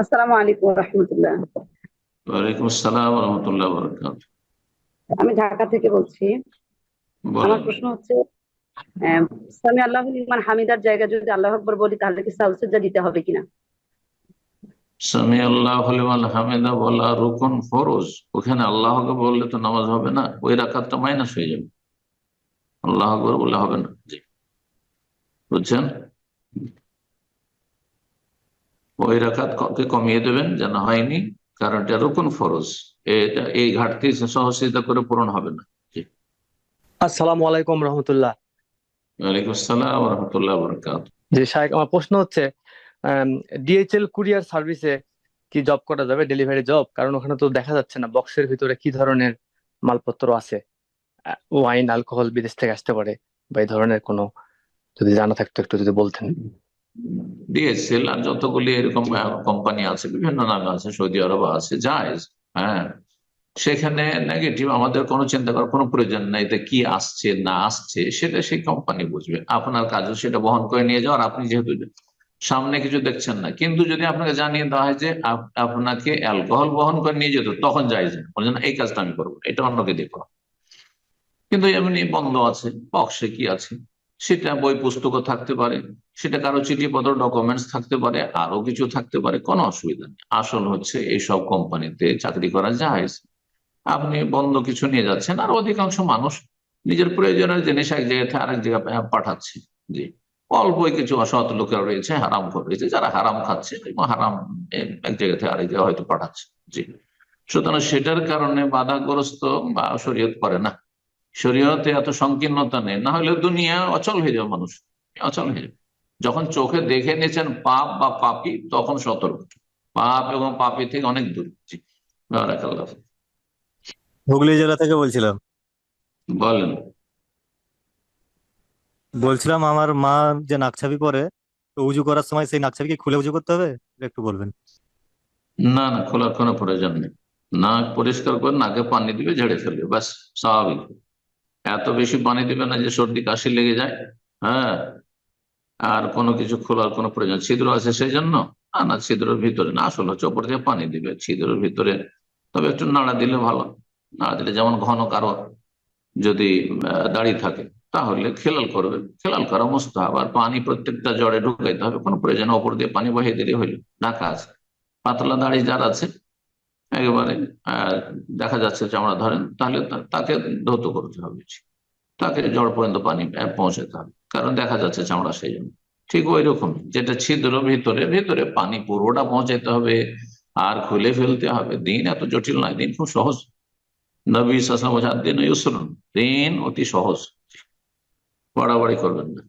আসসালামু আলাইকুম রহমতুল্লাহ। ওয়ালাইকুম আসসালাম রহমতুল্লাহ বরকাত আমি ঢাকা থেকে বলছি। আমার প্রশ্ন হচ্ছে সামি আল্লাহ লিমান হামিদার জায়গা যদি আল্লাহ আকবর বলি তাহলে কি সাউসেজা দিতে হবে কিনা? সামি আল্লাহ হলিমান হামিদা বলা রুকন ফরজ। ওখানে আল্লাহকে বললে তো নামাজ হবে না ওই রাখাতটা মাইনাস হয়ে যাবে। আল্লাহ আকবর বললে হবে না। জি। বুঝছেন? ওই রাখাত কে কমিয়ে দেবেন যেন হয়নি কারণ এটা রুকন ফরজ। এটা এই ঘাটতি সহযোগিতা করে পূরণ হবে না। আসসালামু আলাইকুম রহমতুল্লাহ। ওয়ালাইকুম আসসালাম রহমতুল্লাহ বরকাত জি শাহেক আমার প্রশ্ন হচ্ছে ডিএইচএল কুরিয়ার সার্ভিসে কি জব করা যাবে ডেলিভারি জব? কারণ ওখানে তো দেখা যাচ্ছে না বক্সের ভিতরে কি ধরনের মালপত্র আছে? ওয়াইন অ্যালকোহল বিদেশ থেকে আসতে পারে বা এই ধরনের কোনো যদি জানা থাকতো একটু যদি বলতেন। ডিএসএল আর যতগুলি এরকম কোম্পানি আছে, বিভিন্ন নামে আছে, সৌদি আরব আছে, জায়েজ হ্যাঁ সেখানে নেগেটিভ আমাদের কোনো চিন্তা করার কোনো প্রয়োজন নাই এতে কি আসছে, না আসছে, সেটা সেই কোম্পানি বুঝবে। আপনার কাজও সেটা বহন করে নিয়ে যাওয়ার, আপনি যেহেতু সামনে কিছু দেখছেন না। কিন্তু যদি আপনাকে জানিয়ে দেওয়া হয় যে আপ- আপনাকে অ্যালকোহল বহন করে নিয়ে যেত, তখন যাই বলছেন এই কাজটা আমি করব এটা অন্যকে দিয়ে করো। কিন্তু এমনি বন্ধ আছে বক্সে কি আছে? সেটা বই পুস্তকও থাকতে পারে। সেটা কারও চিঠিপত্র ডকুমেন্টস থাকতে পারে, আরও কিছু থাকতে পারে, কোনো অসুবিধা নেই। আসল হচ্ছে এইসব কোম্পানিতে চাকরি করা যায়। আপনি বন্ধ কিছু নিয়ে যাচ্ছেন, আর অধিকাংশ মানুষ নিজের প্রয়োজনের জিনিস এক জায়গা থেকে আরেক জায়গায় পাঠাচ্ছে। জি। অল্পই কিছু অসৎ লোকেরা রয়েছে, হারাম রয়েছে। যারা হারাম খাচ্ছে, এবং হারাম এক জায়গা থেকে আরেক জায়গায় হয়তো পাঠাচ্ছে। জি। সুতরাং সেটার কারণে বাধাগ্রস্ত বা শরীয়ত করে না। শরীয়তে এত সংকীর্ণতা নেই। না হলে দুনিয়া অচল হয়ে যাবে মানুষ। অচল হয়ে যাবে। যখন চোখে দেখে নিয়েছেন পাপ বা পাপি তখন সতর্ক। পাপ এবং পাপি থেকে অনেক দূর। হুগলি জেলা থেকে বলছিলাম। বলেন। বলছিলাম আমার মা যে নাকছাবি পরে তো উজু করার সময় সেই নাকছাবি কি খুলে উজু করতে হবে? একটু বলবেন। না না খোলার কোনো প্রয়োজন নেই। নাক পরিষ্কার করে নাকে পানি দিবে ঝেড়ে ফেলবে ব্যাস স্বাভাবিক। এত বেশি পানি দিবে না যে সর্দি কাশি লেগে যায় হ্যাঁ? আর কোনো কিছু খোলার কোনো প্রয়োজন ছিদ্র আছে সেই জন্য না ছিদ্রের ভিতরে না আসলে হচ্ছে ওপর থেকে পানি দিবে। ছিদ্রের ভিতরে তবে একটু নাড়া দিলে ভালো। নাড়া দিলে যেমন ঘন কারও যদি আহ, দাড়ি থাকে তাহলে খেলাল করবে। খেলাল করা মস্ত হবে আর পানি প্রত্যেকটা জড়ে ঢুকাইতে হবে কোনো প্রয়োজন ওপর দিয়ে পানি বহিয়ে দিলে হইল ঢাকা আছে। পাতলা দাড়ি যার আছে একেবারে দেখা যাচ্ছে চামড়া ধরেন তাহলে তাকে ধৌত করতে হবে। তাকে জড় পর্যন্ত পানি পৌঁছাতে হবে। কারণ দেখা যাচ্ছে চামড়া সেই জন্য। ঠিক ওই রকম যেটা ছিদ্র ভিতরে ভিতরে পানি পুরোটা পৌঁছাতে হবে, আর খুলে ফেলতে হবে। দিন এত জটিল নয়, দিন খুব সহজ। নবী সাসলাম দিন দিন অতি সহজ, বাড়াবাড়ি করবেন না।